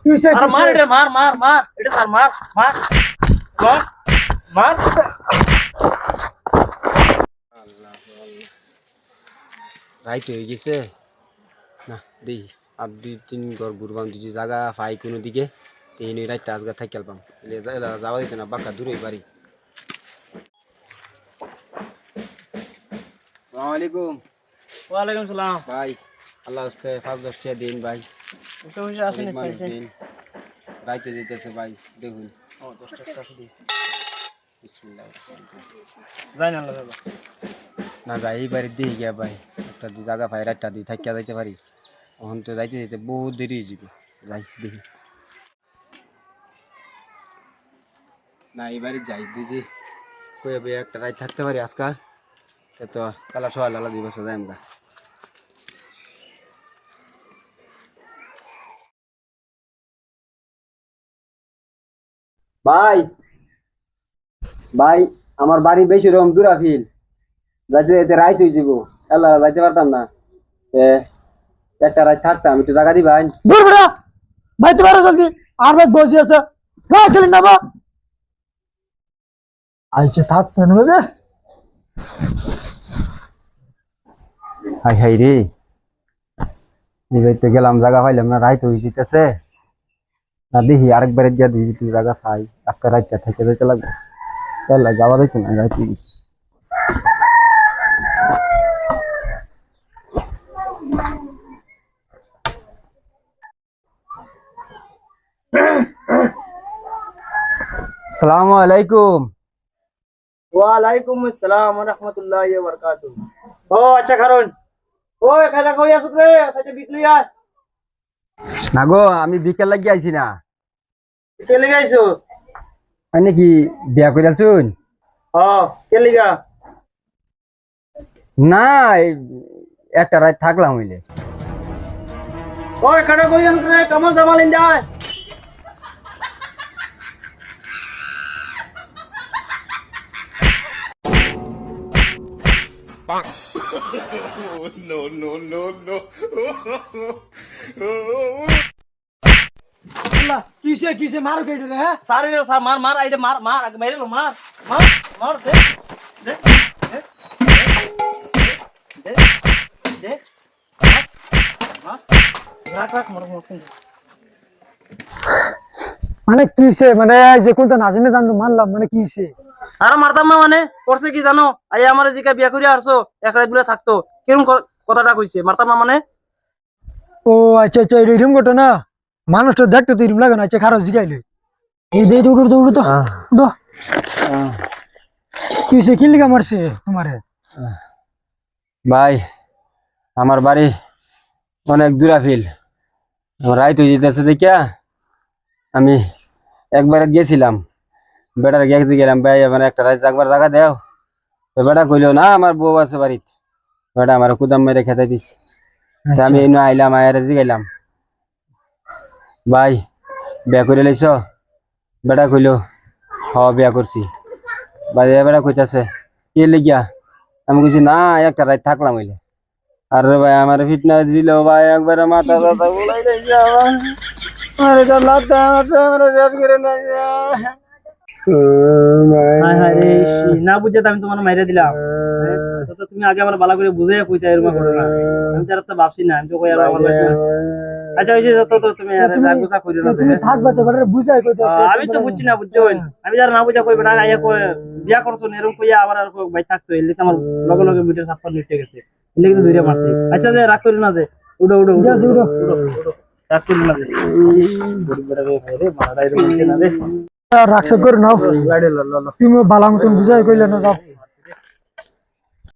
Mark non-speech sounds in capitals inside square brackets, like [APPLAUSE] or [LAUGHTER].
তুই আরে মার এটা মার মার মার। এটা স্যার মার মার। মার মার। রাইত হয়ে গেছে। না দেখি আর দুই তিন ঘর ঘুরবাম যদি জায়গা পাই কোনো দিকে। তো এই নিয়ে রাইতটা আজকে থাকি খেলবাম। যাওয়া দিত না বাক্কা দূরে বাড়ি। সালাম আলাইকুম। ওয়ালাইকুম সালাম। ভাই। আল্লাহ হস্তে পাঁচ দশ টাকা দিন ভাই। গরিব মানুষ দিন রাইতে যেতেছে ভাই দেখুন। বিসমিল্লাহ যাই না আল্লাহ না যাই এই বাড়ির দিয়ে গিয়া ভাই একটা দুই জায়গা পাই রাতটা দুই থাকিয়া যাইতে পারি। তখন তো যাইতে যেতে বহুত দেরি হয়ে যাবে যাই দেখি। না এই বাড়ি যাই যে কয়ে একটা রাত থাকতে পারি আজকাল সে তো কালা সকাল আলা দুই বছর যাই আমরা। ভাই ভাই, আমার বাড়ি বেশি রকম দূরা ফিল যাইতে যেতে রাইত হয়ে যাব এলা, যাইতে পারতাম না। একটা রাত থাকতাম, একটু জায়গা দিবাই দূর বেড়া! ভাইতে পারো জলদি। আর ভাই বসে আছে। গায়ে খেলি না বা। আইসে থাক নেবে যে হাই হাই রে। তো গেলাম জায়গা পাইলাম না, রাইত হয়ে যেতেছে না দেখি আরেকবার গিয়া দিই তুই জায়গা পাই আজকে রাইতটা থেকে যেতে লাগবে এলা যাওয়া যাইতো না রাইত সালামু আলাইকুম ওয়ালাইকুম আসসালাম ওয়া রাহমাতুল্লাহি ওয়া বারাকাতুহু ও আচ্ছা কারণ ও এখানে কই আসুক রে সাথে বিকলি আয় না গো আমি বিকেল লাগি আইছি না। কে লিগা আইছো? আমি কি বিয়া করে আলছুন ও কে লিগা? না একটা রাত থাকলাম হইলে। ও এখানে কই রে কামাল জামাল ইন্দা। আয় আল্লাহ [LAUGHS] [LAUGHS] কিসে কিসে? মারো কেটে রে হ্যাঁ? সারে রে সার মার মার আইডে মার মার আগে মেরে লো মার মার মার দে দে দে দে দে মার মার রাখ রাখ মর মর মানে কিসে? মানে যে কোনটা না জেনে জানতো মানলাম মানে কিসে? আর মারতাম না মানে করছে কি জানো? আই আমার জিকা বিয়া করে আসছো এক রাত বলে থাকতো কিরম কথাটা কইছে মারতাম না মানে? ও আচ্ছা আচ্ছা এরকম ঘটনা? মানুষটা দেখতে তো লাগে না আচ্ছা খারাপ জিগাইলে। এই দে দৌড় দৌড় তো কি লিগা মারছে তোমারে? ভাই আমার বাড়ি অনেক দূরাফিল হয়ে যেতেছে দেখিয়া আমি একবার গেছিলাম। বেটার গেছি গেলাম ভাই মানে একটা রাত একবার জায়গা দেও। তো বেটা কইলো না আমার বউ আছে বাড়িতে। বেটা আমার কুদাম মেরে খেতে তা আমি এনে আইলাম আয়ারে জিগাইলাম। ভাই বিয়া করে লাইছ? বেটা কইলো হ বিয়া করছি। ভাই বেটা কইতাছে কে লিগিয়া? আমি কইছি না একটা রাত থাকলাম হইলে আর ভাই আমার ফিটনেস দিল ভাই একবার মাথা ব্যথা বলাই দিয়েছে আমার শেষ করে নাই হায় হায় না বুঝে তো আমি তোমার মাইরে দিলাম। হ্যাঁ? তুমি আগে আমার ভালো করে বুঝে কইতা এরকম ঘটনা আমি তার তো ভাবছি না আমি তো কই আর আমার আচ্ছা ওই যে যত তো তুমি আর কইরো না তুমি থাকবে তো বেটারে বুঝাই আমি তো বুঝছি না বুঝছ? আমি যারা না বুঝা কইবে না আইয়া কই বিয়া করছ এরকম কইয়া আবার আর ভাই থাকতো এলে আমার লগে লগে ভিডিও সাফার নিতে গেছে। এলে কিন্তু মারছে। আচ্ছা যে রাগ না যে উড়ো উড়ো উড়ো রাগ না যে ভাই রে মারাই রে না রে রাখছে করে নাও। তুমি বালা মতন বুঝাই কইলে না যাও।